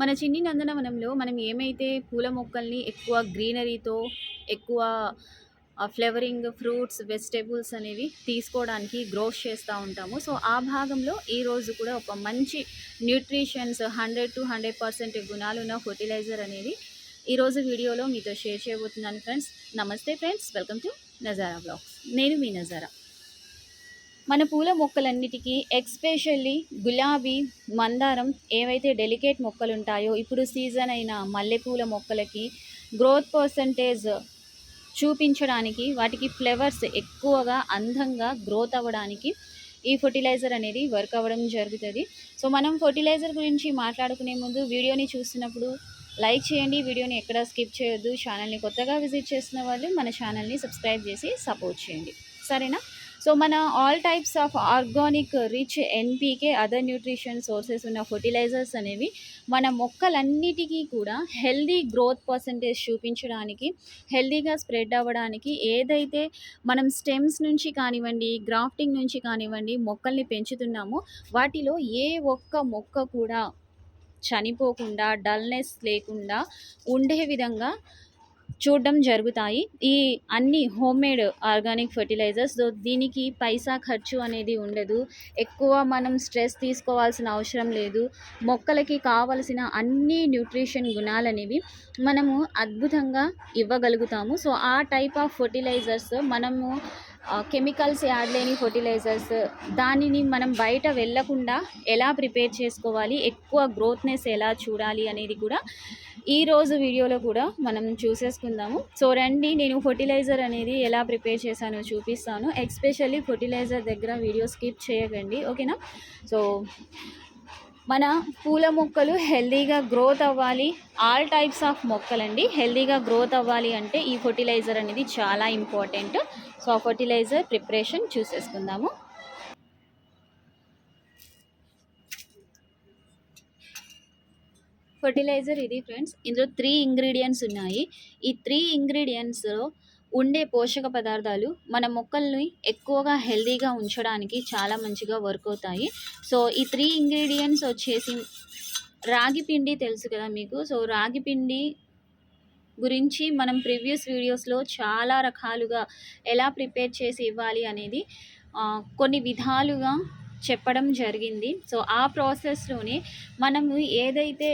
మన చిన్ని నందనవనంలో మనం ఏమైతే పూల మొక్కల్ని ఎక్కువ గ్రీనరీతో ఎక్కువ ఫ్లేవరింగ్ ఫ్రూట్స్ వెజిటేబుల్స్ అనేవి తీసుకోవడానికి గ్రోత్ చేస్తూ ఉంటాము. సో ఆ భాగంలో ఈరోజు కూడా ఒక మంచి nutritions hundred to hundred percent గుణాలు ఉన్న ఫర్టిలైజర్ అనేది ఈరోజు వీడియోలో మీతో షేర్ చేయబోతున్నాను ఫ్రెండ్స్. నమస్తే friends. Welcome to Nazara blogs. నేను మీ నజారా. మన పూల మొక్కలన్నిటికీ ఎక్స్పెషల్లీ గులాబీ మందారం ఏవైతే డెలికేట్ మొక్కలు ఉంటాయో ఇప్పుడు సీజన్ అయిన మల్లెపూల మొక్కలకి గ్రోత్ పర్సంటేజ్ చూపించడానికి వాటికి ఫ్లేవర్స్ ఎక్కువగా అందంగా గ్రోత్ అవ్వడానికి ఈ ఫర్టిలైజర్ అనేది వర్క్ అవ్వడం జరుగుతుంది. సో మనం ఫర్టిలైజర్ గురించి మాట్లాడుకునే ముందు వీడియోని చూస్తున్నప్పుడు లైక్ చేయండి. వీడియోని ఎక్కడ స్కిప్ చేయొద్దు. ఛానల్ని కొత్తగా విజిట్ చేసిన వాళ్ళు మన ఛానల్ని సబ్స్క్రైబ్ చేసి సపోర్ట్ చేయండి. సరేనా? సో మన all types of organic rich NPK other nutrition sources ఉన్న ఫర్టిలైజర్స్ అనేవి మన మొక్కలన్నిటికీ కూడా హెల్దీ గ్రోత్ పర్సంటేజ్ చూపించడానికి హెల్దీగా స్ప్రెడ్ అవ్వడానికి ఏదైతే మనం స్టెమ్స్ నుంచి కానివ్వండి గ్రాఫ్టింగ్ నుంచి కానివ్వండి మొక్కల్ని పెంచుతున్నామో వాటిలో ఏ ఒక్క మొక్క కూడా చనిపోకుండా డల్నెస్ లేకుండా ఉండే విధంగా చూడడం జరుగుతాయి. ఈ అన్ని హోమ్మేడ్ ఆర్గానిక్ ఫర్టిలైజర్స్ దీనికి పైసా ఖర్చు అనేది ఉండదు. ఎక్కువ మనం స్ట్రెస్ తీసుకోవాల్సిన అవసరం లేదు. మొక్కలకి కావలసిన అన్ని న్యూట్రిషన్ గుణాలనేవి మనము అద్భుతంగా ఇవ్వగలుగుతాము. సో ఆ టైప్ ఆఫ్ ఫర్టిలైజర్స్ మనము కెమికల్స్ యాడ్ లేని ఫర్టిలైజర్స్ దానిని మనం బయట వెళ్ళకుండా ఎలా ప్రిపేర్ చేసుకోవాలి ఎక్కువ గ్రోత్నెస్ ఎలా చూడాలి అనేది కూడా ఈరోజు వీడియోలో కూడా మనం చూసేసుకుందాము. సో రండి నేను ఫర్టిలైజర్ అనేది ఎలా ప్రిపేర్ చేశానో చూపిస్తాను. ఎక్స్పెషల్లీ ఫర్టిలైజర్ దగ్గర వీడియో స్కిప్ చేయకండి ఓకేనా? సో మన పూల మొక్కలు హెల్దీగా గ్రోత్ అవ్వాలి. ఆల్ టైప్స్ ఆఫ్ మొక్కలండి. హెల్దీగా గ్రోత్ అవ్వాలి అంటే ఈ ఫర్టిలైజర్ అనేది చాలా ఇంపార్టెంట్. సో ఆ ఫర్టిలైజర్ ప్రిపరేషన్ చూసేసుకుందాము. ఫర్టిలైజర్ ఇది ఫ్రెండ్స్. ఇందులో త్రీ ఇంగ్రీడియంట్స్ ఉన్నాయి. ఈ త్రీ ఇంగ్రీడియంట్స్లో ఉండే పోషక పదార్థాలు మన మొక్కల్ని ఎక్కువగా హెల్దీగా ఉంచడానికి చాలా మంచిగా వర్క్ అవుతాయి. సో ఈ త్రీ ఇంగ్రీడియంట్స్ వచ్చేసి రాగి పిండి తెలుసు కదా మీకు? సో రాగి పిండి గురించి మనం ప్రీవియస్ వీడియోస్లో చాలా రకాలుగా ఎలా ప్రిపేర్ చేసి ఇవ్వాలి అనేది కొన్ని విధాలుగా చెప్పడం జరిగింది. సో ఆ ప్రాసెస్లోనే మనము ఏదైతే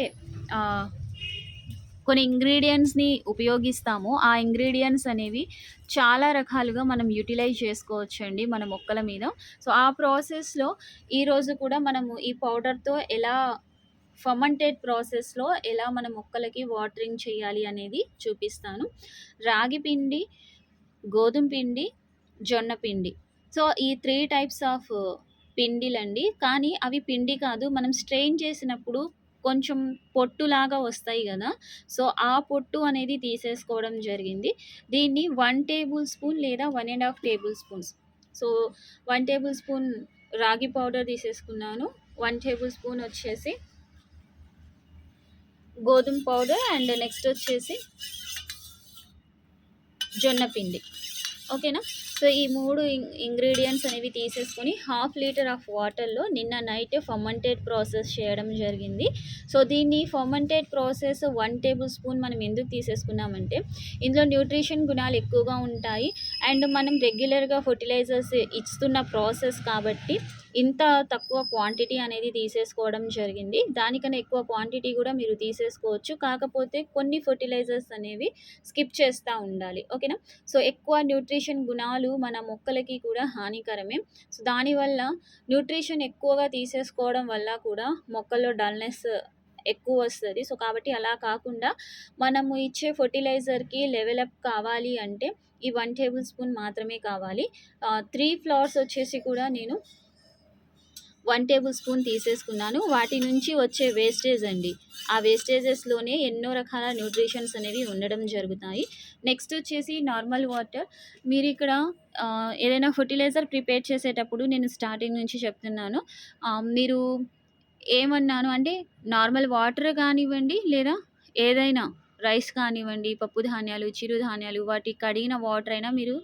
కొన్ని ఇంగ్రీడియంట్స్ని ఉపయోగిస్తాము. ఆ ఇంగ్రీడియంట్స్ అనేవి చాలా రకాలుగా మనం యూటిలైజ్ చేసుకోవచ్చండి మన మొక్కల మీద. సో ఆ ప్రాసెస్లో ఈరోజు కూడా మనము ఈ పౌడర్తో ఎలా ఫర్మంటెడ్ ప్రాసెస్లో ఎలా మన మొక్కలకి వాటరింగ్ చేయాలి అనేది చూపిస్తాను. రాగి పిండి గోధుమ పిండి జొన్న పిండి. సో ఈ త్రీ టైప్స్ ఆఫ్ పిండిలండి. కానీ అవి పిండి కాదు. మనం స్ట్రెయిన్ చేసినప్పుడు కొంచెం పొట్టులాగా వస్తాయి కదా. సో ఆ పొట్టు అనేది తీసేసుకోవడం జరిగింది. దీన్ని వన్ టేబుల్ స్పూన్ లేదా one and half tablespoons. So one tablespoon ragi powder తీసేసుకున్నాను. వన్ టేబుల్ స్పూన్ వచ్చేసి గోధుమ పౌడర్ అండ్ నెక్స్ట్ వచ్చేసి జొన్న పిండి. ఓకేనా? సో ఈ మూడు ఇంగ్రీడియంట్స్ అనేవి తీసేసుకొని హాఫ్ లీటర్ ఆఫ్ వాటర్లో నిన్న నైట్ ఫర్మంటెడ్ ప్రాసెస్ చేయడం జరిగింది. సో దీన్ని fermented process one tablespoon మనం ఎందుకు తీసేసుకున్నామంటే ఇందులో న్యూట్రిషన్ గుణాలు ఎక్కువగా ఉంటాయి. అండ్ మనం రెగ్యులర్గా ఫర్టిలైజర్స్ ఇస్తున్న ప్రాసెస్ కాబట్టి ఇంత తక్కువ క్వాంటిటీ అనేది తీసేసుకోవడం జరిగింది. దానికన్నా ఎక్కువ క్వాంటిటీ కూడా మీరు తీసేసుకోవచ్చు. కాకపోతే కొన్ని ఫర్టిలైజర్స్ అనేవి స్కిప్ చేస్తూ ఉండాలి. ఓకేనా సో ఎక్కువ న్యూట్రిషన్ గుణాలు మన మొక్కలకి కూడా హానికరమే. సో దానివల్ల న్యూట్రిషన్ ఎక్కువగా తీసేసుకోవడం వల్ల కూడా మొక్కల్లో డల్నెస్ ఎక్కువ వస్తుంది. సో కాబట్టి అలా కాకుండా మనము ఇచ్చే ఫర్టిలైజర్కి లెవెల్ అప్ కావాలి అంటే ఈ వన్ టేబుల్ స్పూన్ మాత్రమే కావాలి. త్రీ ఫ్లవర్స్ వచ్చేసి కూడా నేను వన్ టేబుల్ స్పూన్ తీసేసుకున్నాను. వాటి నుంచి వచ్చే వేస్టేజ్ అండి. ఆ వేస్టేజెస్లోనే ఎన్నో రకాల న్యూట్రిషన్స్ అనేవి ఉండడం జరుగుతాయి. నెక్స్ట్ వచ్చేసి నార్మల్ వాటర్. మీరు ఇక్కడ ఏదైనా ఫర్టిలైజర్ ప్రిపేర్ చేసేటప్పుడు నేను స్టార్టింగ్ నుంచి చెప్తున్నాను. మీరు ఏమన్నాను అంటే నార్మల్ వాటర్ కానివ్వండి లేదా ఏదైనా రైస్ కానివ్వండి పప్పు ధాన్యాలు చిరుధాన్యాలు వాటి కడిగిన వాటర్ అయినా మీరు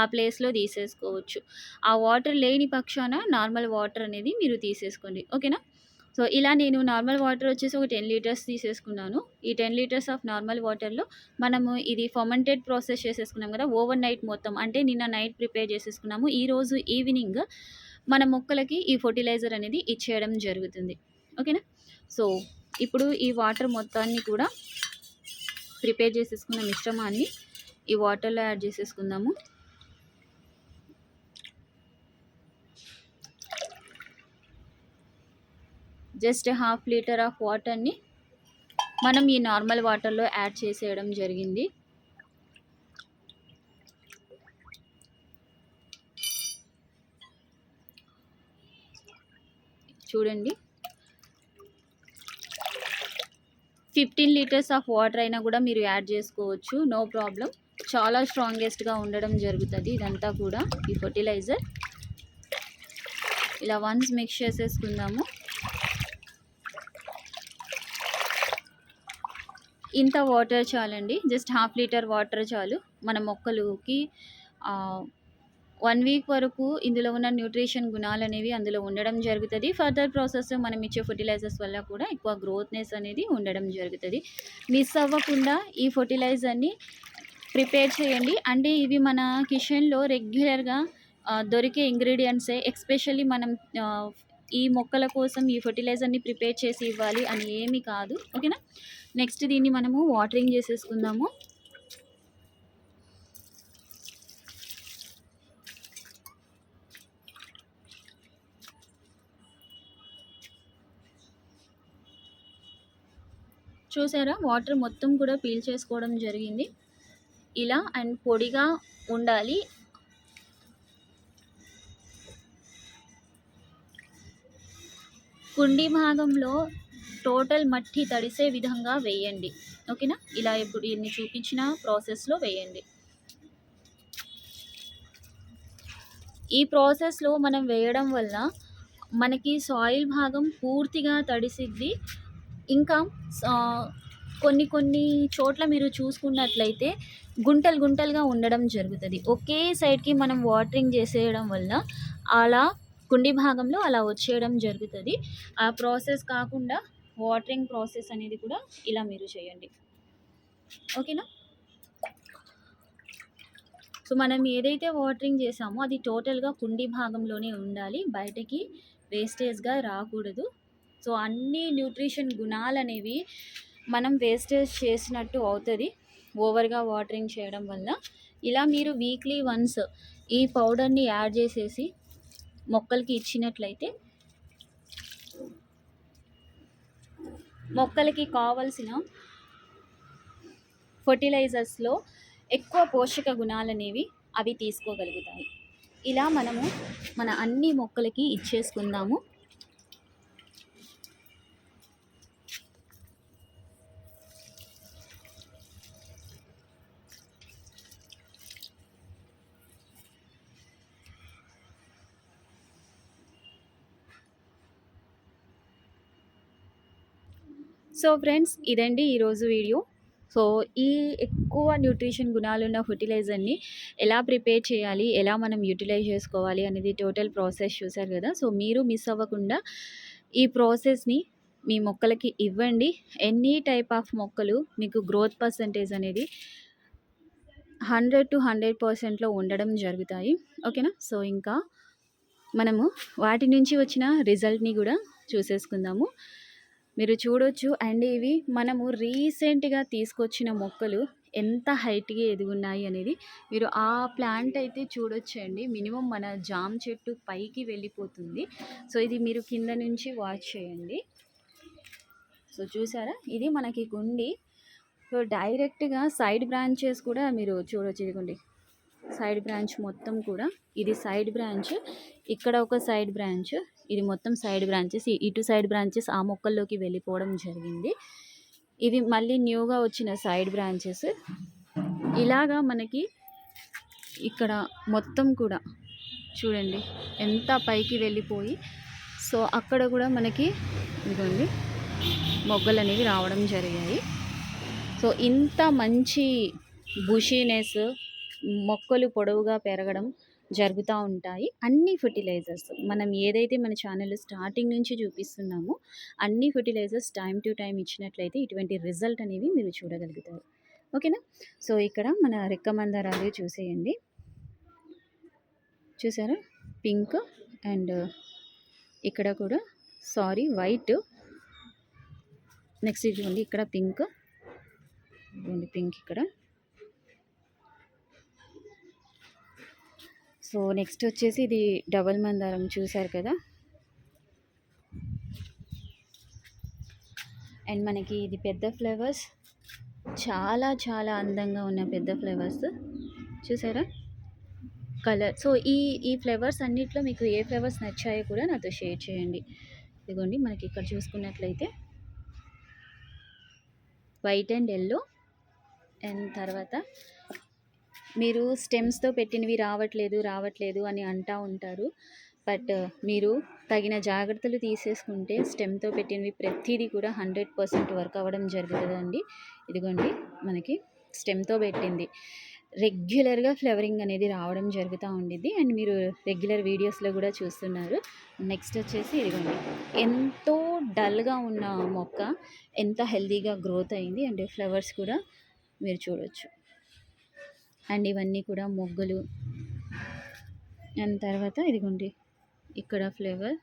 ఆ ప్లేస్లో తీసేసుకోవచ్చు. ఆ వాటర్ లేని పక్షాన నార్మల్ వాటర్ అనేది మీరు తీసేసుకోండి. ఓకేనా సో ఇలా నేను నార్మల్ వాటర్ వచ్చేసి ఒక టెన్ లీటర్స్ తీసేసుకున్నాను. ఈ టెన్ లీటర్స్ ఆఫ్ నార్మల్ వాటర్లో మనము ఇది ఫర్మెంటెడ్ ప్రాసెస్ చేసేసుకున్నాం కదా ఓవర్ నైట్ మొత్తం అంటే నిన్న నైట్ ప్రిపేర్ చేసేసుకున్నాము. ఈరోజు ఈవినింగ్ మన మొక్కలకి ఈ ఫర్టిలైజర్ అనేది ఇచ్చేయడం జరుగుతుంది. ఓకేనా సో ఇప్పుడు ఈ వాటర్ మొత్తాన్ని కూడా ప్రిపేర్ చేసేసుకున్న మిశ్రమాన్ని ఈ వాటర్లో యాడ్ చేసేసుకుందాము. జస్ట్ హాఫ్ లీటర్ ఆఫ్ వాటర్ని మనం ఈ నార్మల్ వాటర్లో యాడ్ చేసేయడం జరిగింది. చూడండి. ఫిఫ్టీన్ లీటర్స్ ఆఫ్ వాటర్ అయినా కూడా మీరు యాడ్ చేసుకోవచ్చు. నో ప్రాబ్లం చాలా స్ట్రాంగెస్ట్గా ఉండడం జరుగుతుంది ఇదంతా కూడా ఈ ఫర్టిలైజర్ ఇలా వన్స్ మిక్స్ చేసేసుకుందాము. ఇంత వాటర్ చాలండి. జస్ట్ హాఫ్ లీటర్ వాటర్ చాలు. మన మొక్కలుకి వన్ వీక్ వరకు ఇందులో ఉన్న న్యూట్రిషన్ గుణాలు అనేవి అందులో ఉండడం జరుగుతుంది. ఫర్దర్ ప్రాసెస్ మనం ఇచ్చే ఫర్టిలైజర్స్ వల్ల కూడా ఎక్కువ గ్రోత్నెస్ అనేది ఉండడం జరుగుతుంది. మిస్ అవ్వకుండా ఈ ఫర్టిలైజర్ని ప్రిపేర్ చేయండి. అంటే ఇవి మన కిచెన్లో రెగ్యులర్గా దొరికే ఇంగ్రీడియంట్సే. ఎక్స్పెషల్లీ మనం ఈ మొక్కల కోసం ఈ ఫర్టిలైజర్ని ప్రిపేర్ చేసి ఇవ్వాలి అని ఏమీ కాదు. ఓకేనా? నెక్స్ట్ దీన్ని మనము వాటరింగ్ చేసేసుకుందాము. చూసారా? వాటర్ మొత్తం కూడా పీల్ చేసుకోవడం జరిగింది. ఇలా అండ్ పొడిగా ఉండాలి. కుండి భాగంలో టోటల్ మట్టి తడిసే విధంగా వేయండి. ఓకేనా? ఇలా ఇప్పుడు ఇన్ని చూపించిన ప్రాసెస్లో వేయండి. ఈ ప్రాసెస్లో మనం వేయడం వల్ల మనకి సాయిల్ భాగం పూర్తిగా తడిసిద్ది. ఇంకా కొన్ని కొన్ని చోట్ల మీరు చూసుకున్నట్లయితే గుంటలు గుంటలుగా ఉండడం జరుగుతుంది. ఒకే సైడ్కి మనం వాటరింగ్ చేసేయడం వల్ల అలా కుండి భాగంలో అలా వచ్చేయడం జరుగుతుంది. ఆ ప్రాసెస్ కాకుండా వాటరింగ్ ప్రాసెస్ అనేది కూడా ఇలా మీరు చేయండి. ఓకేనా? సో మనం ఏదైతే వాటరింగ్ చేసామో అది టోటల్గా కుండి భాగంలోనే ఉండాలి. బయటకి వేస్టేజ్గా రాకూడదు. సో అన్ని న్యూట్రిషన్ గుణాలు అనేవి మనం వేస్టేజ్ చేసినట్టు అవుతుంది ఓవర్గా వాటరింగ్ చేయడం వల్ల. ఇలా మీరు వీక్లీ వన్స్ ఈ పౌడర్ని యాడ్ చేసేసి మొక్కలకి ఇచ్చినట్లయితే మొక్కలకి కావలసిన ఫర్టిలైజర్స్లో ఎక్కువ పోషక గుణాలు అనేవి అవి తీసుకోగలుగుతాయి. ఇలా మనము మన అన్ని మొక్కలకి ఇచ్చేసుకుందాము. సో ఫ్రెండ్స్ ఇదండి ఈరోజు వీడియో. సో ఈ ఎక్కువ న్యూట్రిషన్ గుణాలున్న ఫర్టిలైజర్ని ఎలా ప్రిపేర్ చేయాలి ఎలా మనం యూటిలైజ్ చేసుకోవాలి అనేది టోటల్ ప్రాసెస్ చూసారు కదా. సో మీరు మిస్ అవ్వకుండా ఈ ప్రాసెస్ని మీ మొక్కలకి ఇవ్వండి. ఎనీ టైప్ ఆఫ్ మొక్కలు మీకు గ్రోత్ పర్సంటేజ్ అనేది హండ్రెడ్ టు హండ్రెడ్ పర్సెంట్లో ఉండడం జరుగుతాయి. ఓకేనా? సో ఇంకా మనము వాటి నుంచి వచ్చిన రిజల్ట్ని కూడా చూసేసుకుందాము. మీరు చూడొచ్చు. అండ్ ఇవి మనము రీసెంట్గా తీసుకొచ్చిన మొక్కలు ఎంత హైట్గా ఎదుగున్నాయి అనేది మీరు ఆ ప్లాంట్ అయితే చూడొచ్చండి. మినిమం మన జామ్ చెట్టు పైకి వెళ్ళిపోతుంది. సో ఇది మీరు కింద నుంచి వాచ్ చేయండి. సో చూసారా? ఇది మనకి కుండి సో డైరెక్ట్గా సైడ్ బ్రాంచెస్ కూడా మీరు చూడొచ్చు. ఇదిగోండి. సైడ్ బ్రాంచ్ మొత్తం కూడా. ఇది సైడ్ బ్రాంచ్. ఇక్కడ ఒక సైడ్ బ్రాంచ్. ఇది మొత్తం సైడ్ బ్రాంచెస్. ఇటు సైడ్ బ్రాంచెస్ ఆ మొక్కల్లోకి వెళ్ళిపోవడం జరిగింది. ఇవి మళ్ళీ న్యూగా వచ్చిన సైడ్ బ్రాంచెస్. ఇలాగా మనకి ఇక్కడ మొత్తం కూడా చూడండి ఎంత పైకి వెళ్ళిపోయి. సో అక్కడ కూడా మనకి ఇదిగోండి మొగ్గలు అనేవి రావడం జరిగాయి. సో ఇంత మంచి బుషీనెస్ మొక్కలు పొడవుగా పెరగడం జరుగుతూ ఉంటాయి. అన్ని ఫర్టిలైజర్స్ మనం ఏదైతే మన ఛానల్ స్టార్టింగ్ నుంచి చూపిస్తున్నామో అన్ని ఫర్టిలైజర్స్ టైం టు టైం ఇచ్చినట్లయితే ఇటువంటి రిజల్ట్ అనేవి మీరు చూడగలుగుతారు. ఓకేనా? సో ఇక్కడ మన రెక్క మందారాలు చూసేయండి. చూసారా? పింక్ అండ్ ఇక్కడ కూడా సారీ వైట్. నెక్స్ట్ ఇదిగోండి ఇక్కడ పింక్. పింక్ ఇక్కడ. సో నెక్స్ట్ వచ్చేసి ఇది డబల్ మందారం చూసారు కదా? అండ్ మనకి ఇది పెద్ద ఫ్లేవర్స్. చాలా చాలా అందంగా ఉన్న పెద్ద ఫ్లేవర్స్. చూసారా? కలర్. సో ఈ ఈ ఫ్లేవర్స్ అన్నిట్లో మీకు ఏ ఫ్లేవర్స్ నచ్చాయో కూడా నాతో షేర్ చేయండి. ఇదిగోండి మనకి ఇక్కడ చూసుకున్నట్లయితే వైట్ అండ్ ఎల్లో. అండ్ తర్వాత మీరు స్టెమ్స్తో పెట్టినవి రావట్లేదు రావట్లేదు అని అంటూ ఉంటారు. బట్ మీరు తగిన జాగ్రత్తలు తీసేసుకుంటే స్టెమ్తో పెట్టినవి ప్రతిదీ కూడా హండ్రెడ్ పర్సెంట్ వర్క్ అవ్వడం జరుగుతుందండి. ఇదిగోండి మనకి స్టెమ్తో పెట్టింది. రెగ్యులర్గా ఫ్లవరింగ్ అనేది రావడం జరుగుతూ ఉండిద్ది. అండ్ మీరు రెగ్యులర్ వీడియోస్లో కూడా చూస్తున్నారు. నెక్స్ట్ వచ్చేసి ఇదిగోండి ఎంతో డల్గా ఉన్న మొక్క ఎంత హెల్తీగా గ్రోత్ అయింది. అండ్ ఫ్లవర్స్ కూడా మీరు చూడొచ్చు. అండ్ ఇవన్నీ కూడా మొగ్గలు. అండ్ తర్వాత ఇదిగోండి ఇక్కడ ఫ్లేవర్.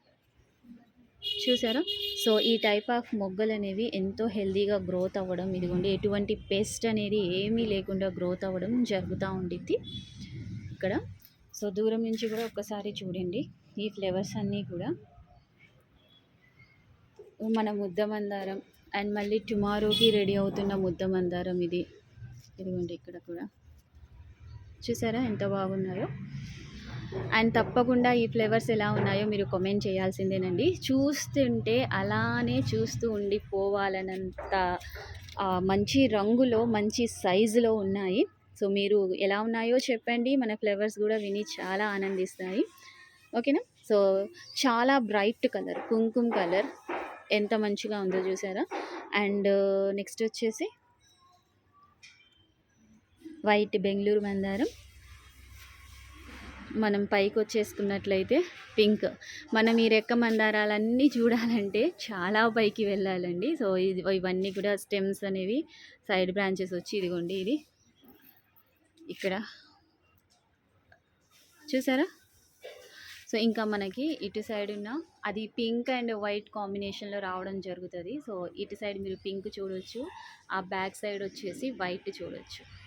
చూసారా? సో ఈ టైప్ ఆఫ్ మొగ్గలు అనేవి ఎంతో హెల్తీగా గ్రోత్ అవ్వడం ఇదిగోండి ఎటువంటి పెస్ట్ అనేది ఏమీ లేకుండా గ్రోత్ అవ్వడం జరుగుతూ ఉండిద్ది. ఇక్కడ సో దూరం నుంచి కూడా ఒక్కసారి చూడండి ఈ ఫ్లేవర్స్ అన్నీ కూడా. మన ముద్ద మందారం అండ్ మళ్ళీ టుమారోకి రెడీ అవుతున్న ముద్ద మందారం ఇది. ఇదిగోండి ఇక్కడ కూడా. చూసారా ఎంత బాగున్నాయో. అండ్ తప్పకుండా ఈ ఫ్లేవర్స్ ఎలా ఉన్నాయో మీరు కామెంట్ చేయాల్సిందేనండి. చూస్తుంటే అలానే చూస్తూ ఉండిపోవాలనంత మంచి రంగులో మంచి సైజులో ఉన్నాయి. సో మీరు ఎలా ఉన్నాయో చెప్పండి. మన ఫ్లేవర్స్ కూడా విని చాలా ఆనందిస్తాయి. ఓకేనా? సో చాలా బ్రైట్ కలర్ కుంకుమ కలర్ ఎంత మంచిగా ఉందో చూసారా. అండ్ నెక్స్ట్ వచ్చేసి వైట్ బెంగళూరు మందారం మనం పైకి వచ్చేసుకున్నట్లయితే పింక్. మనం ఈ రెక్క మందారాలన్నీ చూడాలంటే చాలా పైకి వెళ్ళాలండి. సో ఇది ఇవన్నీ కూడా స్టెమ్స్ అనేవి సైడ్ బ్రాంచెస్ వచ్చి ఇదిగోండి ఇది. ఇక్కడ. చూసారా? సో ఇంకా మనకి ఇటు సైడ్ ఉన్న అది పింక్ అండ్ వైట్ కాంబినేషన్లో రావడం జరుగుతుంది. సో ఇటు సైడ్ మీరు పింక్ చూడొచ్చు. ఆ బ్యాక్ సైడ్ వచ్చేసి వైట్ చూడొచ్చు.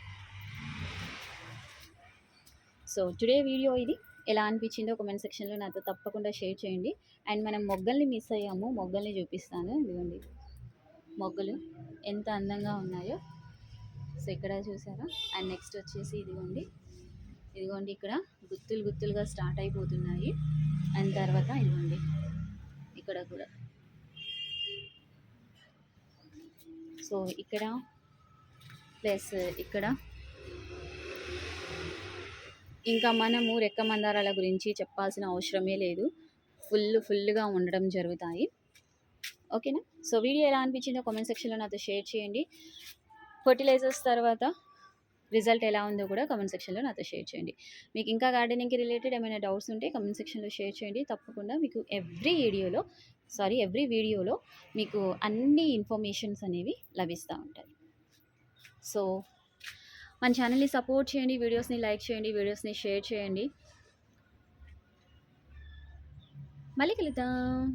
సో టుడే వీడియో ఇది. ఎలా అనిపించిందో కమెంట్ సెక్షన్లో నాతో తప్పకుండా షేర్ చేయండి. అండ్ మనం మొగ్గల్ని మిస్ అయ్యాము. మొగ్గల్ని చూపిస్తాను. ఇదిగోండి. మొగ్గలు ఎంత అందంగా ఉన్నాయో. సో ఇక్కడ చూసారా? అండ్ నెక్స్ట్ వచ్చేసి ఇదిగోండి. ఇదిగోండి ఇక్కడ గుత్తులు గుత్తులుగా స్టార్ట్ అయిపోతున్నాయి. అండ్ తర్వాత ఇదిగోండి. ఇక్కడ కూడా. సో ఇక్కడ ప్లస్ ఇక్కడ ఇంకా మనము రెక్క మందారాల గురించి చెప్పాల్సిన అవసరమే లేదు. ఫుల్ ఫుల్గా ఉండడం జరుగుతాయి. ఓకేనా? సో వీడియో ఎలా అనిపించిందో కామెంట్ సెక్షన్లో నాతో షేర్ చేయండి. ఫర్టిలైజర్స్ తర్వాత రిజల్ట్ ఎలా ఉందో కూడా కమెంట్ సెక్షన్లో నాతో షేర్ చేయండి. మీకు ఇంకా గార్డెనింగ్కి రిలేటెడ్ ఏమైనా డౌట్స్ ఉంటే కమెంట్ సెక్షన్లో షేర్ చేయండి. తప్పకుండా మీకు ఎవ్రీ వీడియోలో సారీ ఎవ్రీ వీడియోలో మీకు అన్ని ఇన్ఫర్మేషన్స్ అనేవి లభిస్తూ ఉంటాయి. సో మన ఛానల్ని సపోర్ట్ చేయండి వీడియోస్ని లైక్ చేయండి వీడియోస్ని షేర్ చేయండి. మళ్ళీ కలుద్దాం.